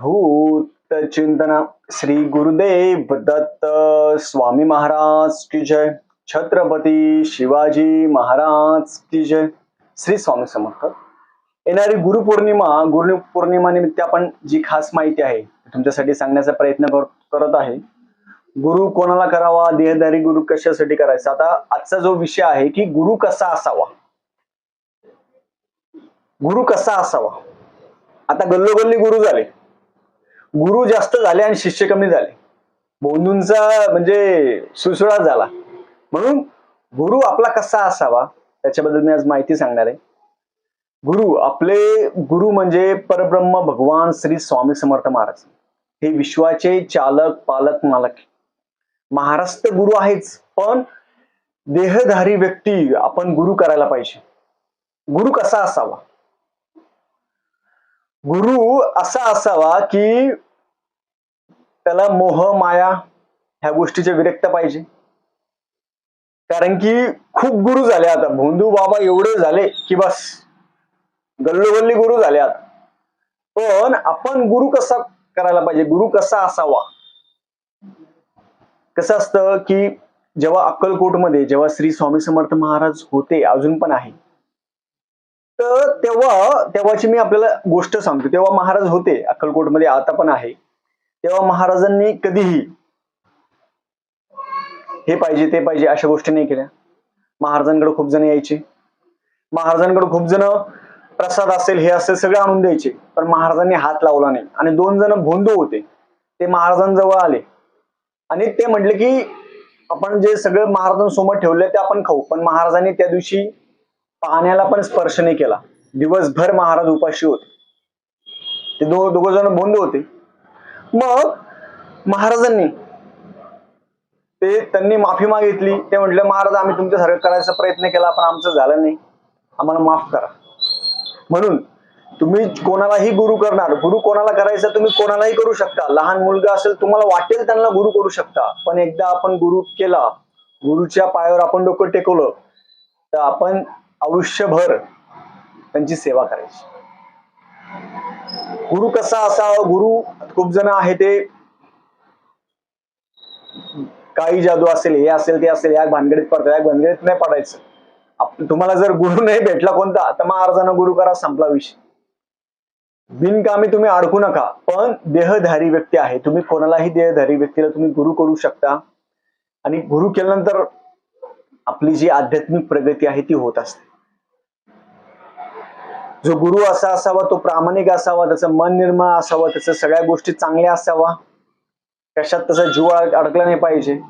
अवधूत चिंतन श्री गुरुदेव दत्त स्वामी महाराज की जय. छत्रपती शिवाजी महाराज की जय. श्री स्वामी समर्थ. येणारी गुरुपौर्णिमा गुरुपौर्णिमा निमित्त आपण जी खास माहिती आहे तुमच्यासाठी सांगण्याचा प्रयत्न करत आहे. गुरु कोणाला करावा देहदारी गुरु कशासाठी करायचा? आता आजचा जो विषय आहे की गुरु कसा असावा? गुरु कसा असावा? आता गल्लोगल्ली गुरु झाले. गुरु जास्त झाले आणि शिष्य कमी झाले. बोंधूंचा म्हणजे सुसुळा झाला. म्हणून गुरु आपला कसा असावा त्याच्याबद्दल मी आज माहिती सांगणार आहे. गुरु आपले गुरु म्हणजे परब्रह्म भगवान श्री स्वामी समर्थ महाराज. हे विश्वाचे चालक पालक मालक. महाराष्ट्र गुरु आहेच पण देहधारी व्यक्ती आपण गुरु करायला पाहिजे. गुरु कसा असावा? गुरु असा असावा की त्याला मोह माया ह्या गोष्टीचे विरक्त पाहिजे. कारण की खूप गुरु झाले आता. भोंदू बाबा एवढे झाले की बस. गल्लोगल्ली गुरु झाले आता. पण आपण गुरु कसा करायला पाहिजे? गुरु कसा असावा? कसं असतं की जेव्हा अक्कलकोटमध्ये जेव्हा श्री स्वामी समर्थ महाराज होते अजून पण आहे तर तेव्हा तेव्हाची मी आपल्याला गोष्ट सांगतो. तेव्हा महाराज होते अक्कलकोटमध्ये आता पण आहे. तेव्हा महाराजांनी कधीही हे पाहिजे ते पाहिजे अशा गोष्टी नाही केल्या. महाराजांकडे खूप जण यायचे. महाराजांकडे खूप जण प्रसाद असेल हे असेल सगळे आणून द्यायचे. पण महाराजांनी हात लावला नाही. आणि दोन जण भोंदू होते. ते महाराजांजवळ आले. आणि ते म्हटले की आपण जे सगळं महाराजांसमोर ठेवलंय ते आपण खाऊ. पण महाराजांनी त्या दिवशी पाण्याला पण स्पर्श नाही केला. दिवसभर महाराज उपाशी होते. ते दो दोघ जण बोंद होते. मग महाराजांनी ते त्यांनी माफी मागितली. ते म्हटलं महाराज आम्ही तुमच्यासारखं करायचा प्रयत्न केला पण आमचं झालं नाही. आम्हाला माफ करा. म्हणून तुम्ही कोणालाही गुरु करणार गुरु कोणाला करायचा तुम्ही कोणालाही करू शकता. लहान मुलगा असेल तुम्हाला वाटेल त्यांना गुरु करू शकता. पण एकदा आपण गुरु केला गुरुच्या पायावर आपण डोकं टेकवलं तर आपण आयुष्यभर त्यांची सेवा करायची. गुरु कसा असावा? गुरु खूप जण आहे ते. काही जादू असेल हे असेल ते असेल या भानगडीत पडतात या भानगडीत नाही पडायचं. तुम्हाला जर गुरु नाही भेटला कोणता तर मग अर्जानं गुरु करा संपला विषय. बिनकामी तुम्ही अडकू नका पण देहधारी व्यक्ती आहे. तुम्ही कोणालाही देहधारी व्यक्तीला तुम्ही गुरु करू शकता. आणि गुरु केल्यानंतर आपली जी आध्यात्मिक प्रगती आहे ती होत असते. जो गुरु असा असावा तो प्रामाणिक असावा त्याचं मन निर्मळ असावं त्याचं सगळ्या गोष्टी चांगल्या असावा. कशात त्याचा जीव अडकला नाही पाहिजे.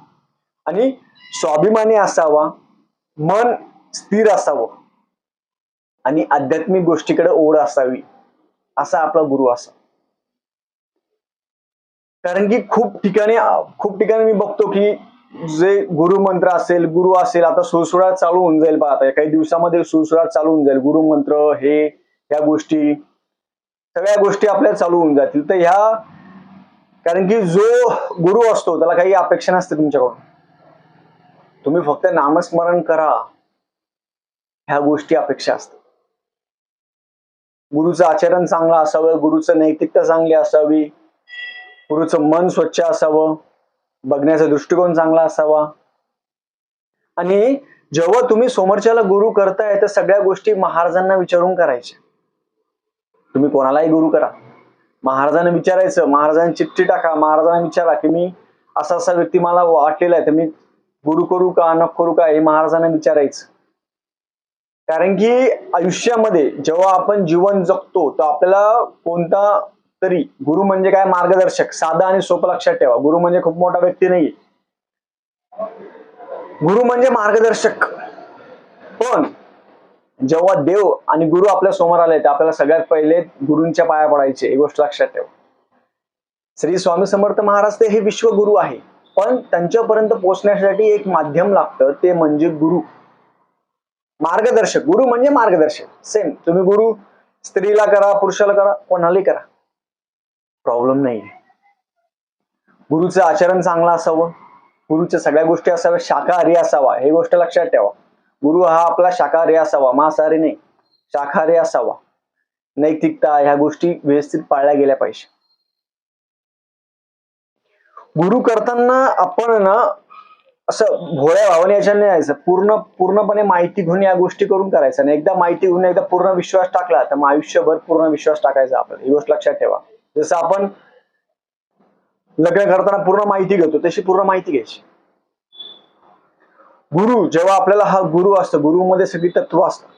आणि स्वाभिमानी असावा मन स्थिर असावं. आणि आध्यात्मिक गोष्टीकडे ओढ असावी असा आपला गुरु असा कारण की खूप ठिकाणी खूप ठिकाणी मी बघतो की जे गुरुमंत्र असेल गुरु असेल आता सुळसुळाट चालू होऊन जाईल पाहता आता. काही दिवसामध्ये सुळसुळाट चालू होऊन जाईल. गुरुमंत्र हे ह्या गोष्टी सगळ्या गोष्टी आपल्या चालू होऊन जातील. तर ह्या कारण की जो गुरु असतो त्याला काही अपेक्षा नसते तुमच्याकडून. तुम्ही फक्त नामस्मरण करा. ह्या गोष्टी अपेक्षा असतात. गुरुचं आचरण चांगलं असावं गुरुचं नैतिकता चांगली असावी गुरुचं मन स्वच्छ असावं. बघण्याचा दृष्टिकोन चांगला असावा. आणि जेव्हा तुम्ही समोरच्याला गुरु करताय तर सगळ्या गोष्टी महाराजांना विचारून करायच्या. तुम्ही कोणालाही गुरु करा. महाराजांना विचारायचं महाराजांनी चिठ्ठी टाका महाराजांना विचारा की मी असा असा व्यक्ती मला वाटलेला आहे तर मी गुरु करू का न करू का हे महाराजांना विचारायचं. कारण की आयुष्यामध्ये जेव्हा आपण जीवन जगतो तर आपल्याला कोणता तरी गुरु म्हणजे काय मार्गदर्शक? साधा आणि सोपं लक्षात ठेवा. गुरु म्हणजे खूप मोठा व्यक्ती नाही गुरु म्हणजे मार्गदर्शक. पण जेव्हा देव आणि गुरु आपल्यासमोर आले तर आपल्याला सगळ्यात पहिले गुरूंच्या पाया पडायचे. ही गोष्ट लक्षात ठेवा. श्री स्वामी समर्थ महाराज ते हे विश्वगुरु आहे. पण त्यांच्यापर्यंत पोहोचण्यासाठी एक माध्यम लागतं ते म्हणजे गुरु. मार्गदर्शक. गुरु म्हणजे मार्गदर्शक. सेम तुम्ही गुरु स्त्रीला करा पुरुषाला करा कोणालाही करा. प्रॉब्लेम नाही गुरुचं आचरण चांगलं असावं गुरुच्या सगळ्या गोष्टी असाव्या शाकाहारी असावा हे गोष्ट लक्षात ठेवा. गुरु हा आपला शाकाहारी असावा मांसाहारी नाही शाकाहारी असावा. नैतिकता ह्या गोष्टी व्यवस्थित पाळल्या गेल्या पाहिजे. गुरु करताना आपण ना असं भोळ्या भावाने याच्या नाही यायचं. पूर्ण पूर्णपणे माहिती घेऊन या गोष्टी करून करायचं. आणि एकदा माहिती घेऊन एकदा पूर्ण विश्वास टाकला तर मग आयुष्यभर पूर्ण विश्वास टाकायचा आपल्याला. ही गोष्ट लक्षात ठेवा. जसं आपण लग्न करताना पूर्ण माहिती घेतो तशी पूर्ण माहिती घ्यायची. गुरु जेव्हा आपल्याला हा गुरु असतो गुरुमध्ये सगळी तत्व असतात.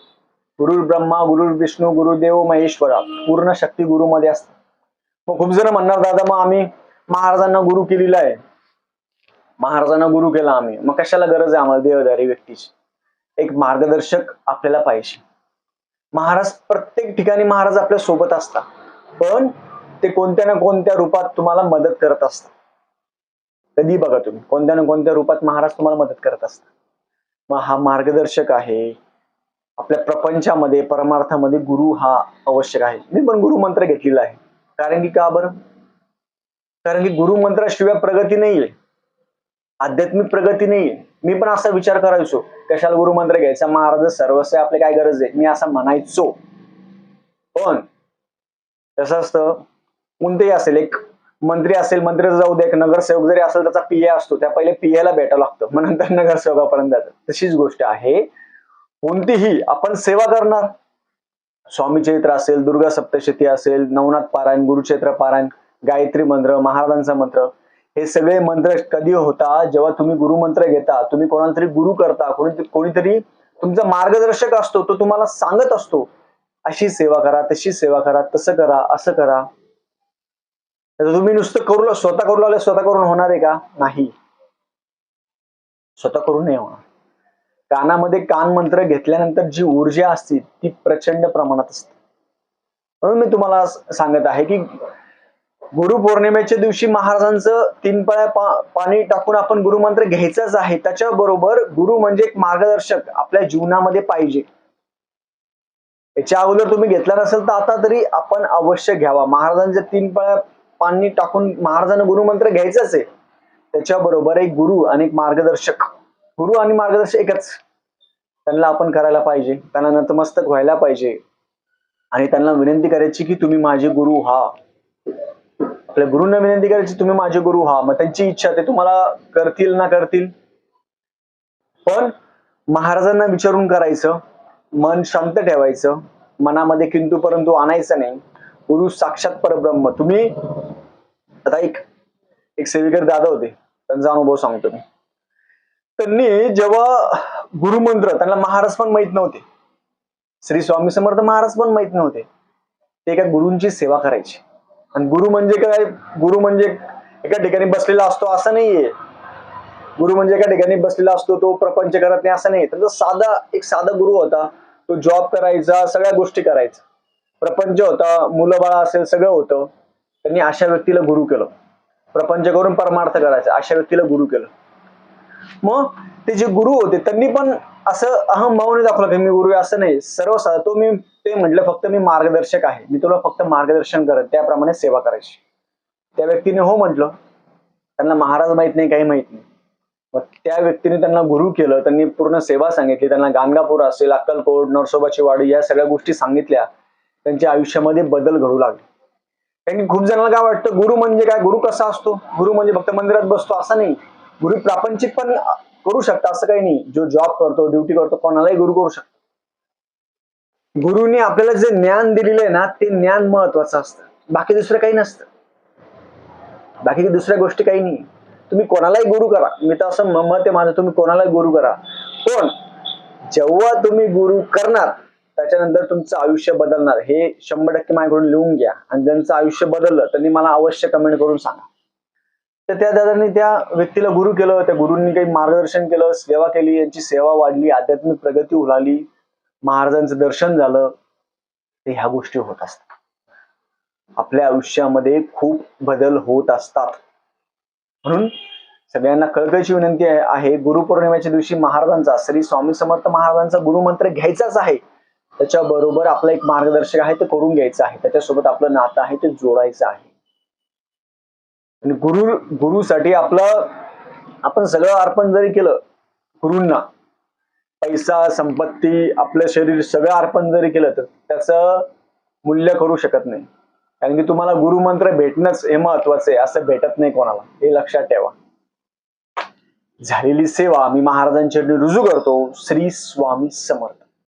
गुरु ब्रह्मा गुरु विष्णू गुरुदेव महेश्वरा पूर्ण शक्ती गुरुमध्ये असते मग खूप जण म्हणणार दादा मग आम्ही महाराजांना गुरु केलेला आहे. महाराजांना गुरु केला आम्ही. मग कशाला गरज आहे आम्हाला देवदारी व्यक्तीची? एक मार्गदर्शक आपल्याला पाहिजे. महाराज प्रत्येक ठिकाणी महाराज आपल्यासोबत असतात. पण ते कोणत्या ना कोणत्या रूपात तुम्हाला मदत करत असतात. कधी बघा तुम्ही कोणत्या ना कोणत्या रूपात महाराज तुम्हाला मदत करत असतात. मग हा मार्गदर्शक आहे. आपल्या प्रपंचामध्ये परमार्थामध्ये गुरु हा आवश्यक आहे. मी पण गुरु मंत्र घेतलेला आहे. कारण की का बरं? कारण की गुरु मंत्राशिवाय प्रगती नाहीये. आध्यात्मिक प्रगती नाहीये. मी पण असा विचार करायचो कशाला गुरु मंत्र घ्यायचा? महाराज सर्वस्व आपले काय गरज आहे? मी असं म्हणायचो. पण कसं असतं? कोणतेही असेल एक मंत्री असेल मंत्री जाऊ दे एक नगरसेवक जरी असेल त्याचा पीए असतो त्या पहिले पीएला भेटावं लागतं. मग नंतर नगरसेवकापर्यंत जातं. तशीच गोष्ट आहे. कोणतीही आपण सेवा करणार. स्वामी चैत्र असेल दुर्गा सप्तशती असेल नवनाथ पारायण गुरुक्षेत्र पारायण गायत्री मंत्र महाराजांचा मंत्र हे सगळे मंत्र कधी होता? जेव्हा तुम्ही गुरुमंत्र घेता तुम्ही कोणाला तरी गुरु करता कोणी कोणीतरी तुमचा मार्गदर्शक असतो तो तुम्हाला सांगत असतो अशी सेवा करा तशी सेवा करा तसं करा असं करा. तुम्ही नुसतं करू स्वतः करू लागले स्वतः करून होणार आहे का? नाही. स्वतः करून नाही होणार. कानामध्ये कान मंत्र घेतल्यानंतर जी ऊर्जा असते ती प्रचंड प्रमाणात असते. म्हणून मी तुम्हाला सांगत आहे की गुरु पौर्णिमेच्या दिवशी महाराजांचं तीन पळ्या पा, पाणी टाकून आपण गुरुमंत्र घ्यायचाच आहे. त्याच्याबरोबर गुरु म्हणजे एक मार्गदर्शक आपल्या जीवनामध्ये पाहिजे. याच्या अगोदर तुम्ही घेतला नसेल तर आता तरी आपण अवश्य घ्यावा. महाराजांच्या तीन पळ्या पाणी टाकून महाराजांना गुरुमंत्र घ्यायचाच आहे त्याच्याबरोबर एक गुरु आणि एक मार्गदर्शक. गुरु आणि मार्गदर्शक एकच. त्यांना आपण करायला पाहिजे. त्यांना नतमस्तक व्हायला पाहिजे. आणि त्यांना विनंती करायची की तुम्ही माझे गुरु हा आपल्या गुरुंना विनंती करायची तुम्ही माझे गुरु हा मग त्यांची इच्छा ते तुम्हाला करतील ना करतील. पण महाराजांना विचारून करायचं मन शांत ठेवायचं मनामध्ये किंतु परंतु आणायचं नाही. गुरु साक्षात परब्रह्म. तुम्ही आता एक एक सेविकर दादा होते. त्यांचा अनुभव सांगतो मी. त्यांनी जेव्हा गुरुमंत्र त्यांना महाराज पण माहीत नव्हते. श्री स्वामी समर्थ महाराज पण माहीत नव्हते. ते एका गुरुंची सेवा करायची. आणि गुरु म्हणजे काय? गुरु म्हणजे एका ठिकाणी बसलेला असतो असं नाहीये. गुरु म्हणजे एका ठिकाणी बसलेला असतो तो प्रपंच करत नाही असं नाही त्यांचा साधा एक साधा गुरु होता. तो जॉब करायचा सगळ्या गोष्टी करायचा. प्रपंच होता मुलं बाळा असेल सगळं होतं. त्यांनी अशा व्यक्तीला गुरु केलं. प्रपंच करून परमार्थ करायचा अशा व्यक्तीला गुरु केलं. मग ते जे गुरु होते त्यांनी पण असं अहम भावने दाखवलं की मी गुरु असं नाही. सर्व तो मी ते म्हटलं फक्त मी मार्गदर्शक आहे. मी तुला फक्त मार्गदर्शन करत त्याप्रमाणे सेवा करायची. त्या व्यक्तीने हो म्हटलं. त्यांना महाराज माहीत नाही काही माहीत नाही. मग त्या व्यक्तीने त्यांना गुरु केलं त्यांनी पूर्ण सेवा सांगितली. त्यांना गाणगापूर असेल अक्कलकोट नरसोबाची वाडी या सगळ्या गोष्टी सांगितल्या. त्यांच्या आयुष्यामध्ये बदल घडू लागले. कारण की खूप जणांना काय वाटतं गुरु म्हणजे काय? गुरु कसा असतो? गुरु म्हणजे फक्त मंदिरात बसतो असं नाही. गुरु प्रापंचिक पण करू शकता असं काही नाही. जो जॉब करतो ड्युटी करतो कोणालाही गुरु करू शकतो. गुरुने आपल्याला जे ज्ञान दिलेलं आहे ना ते ज्ञान महत्वाचं असतं. बाकी दुसरं काही नसतं. बाकी दुसऱ्या गोष्टी काही नाही. तुम्ही कोणालाही गुरु करा. मी तर असं म- मत आहे माझं तुम्ही कोणालाही गुरु करा. पण जेव्हा तुम्ही गुरु करणार त्याच्यानंतर तुमचं आयुष्य बदलणार. हे शंभर टक्के माझ्याकडून लिहून घ्या. आणि ज्यांचं आयुष्य बदललं त्यांनी मला अवश्य कमेंट करून सांगा. तर त्या दादांनी त्या व्यक्तीला गुरु केलं त्या गुरुंनी काही मार्गदर्शन केलं सेवा केली यांची सेवा वाढली आध्यात्मिक प्रगती उलाली महाराजांचं दर्शन झालं. ते ह्या गोष्टी होत असतात. आपल्या आयुष्यामध्ये खूप बदल होत असतात. म्हणून सगळ्यांना कळकळीची विनंती आहे- आहे गुरुपौर्णिमेच्या दिवशी महाराजांचा श्री स्वामी समर्थ महाराजांचा गुरुमंत्र घ्यायचाच आहे. त्याच्याबरोबर आपला एक मार्गदर्शक आहे ते करून घ्यायचं आहे. त्याच्यासोबत आपलं नातं आहे ते जोडायचं आहे. आणि गुरु गुरुसाठी आपलं आपण सगळं अर्पण जरी केलं गुरूंना पैसा संपत्ती आपलं शरीर सगळं अर्पण जरी केलं तर त्याचं मूल्य करू शकत नाही. कारण की तुम्हाला गुरुमंत्र भेटणंच हे महत्वाचं आहे असं भेटत नाही कोणाला. हे लक्षात ठेवा. झालेली सेवा मी महाराजांच्या रुजू करतो. श्री स्वामी समर्थ.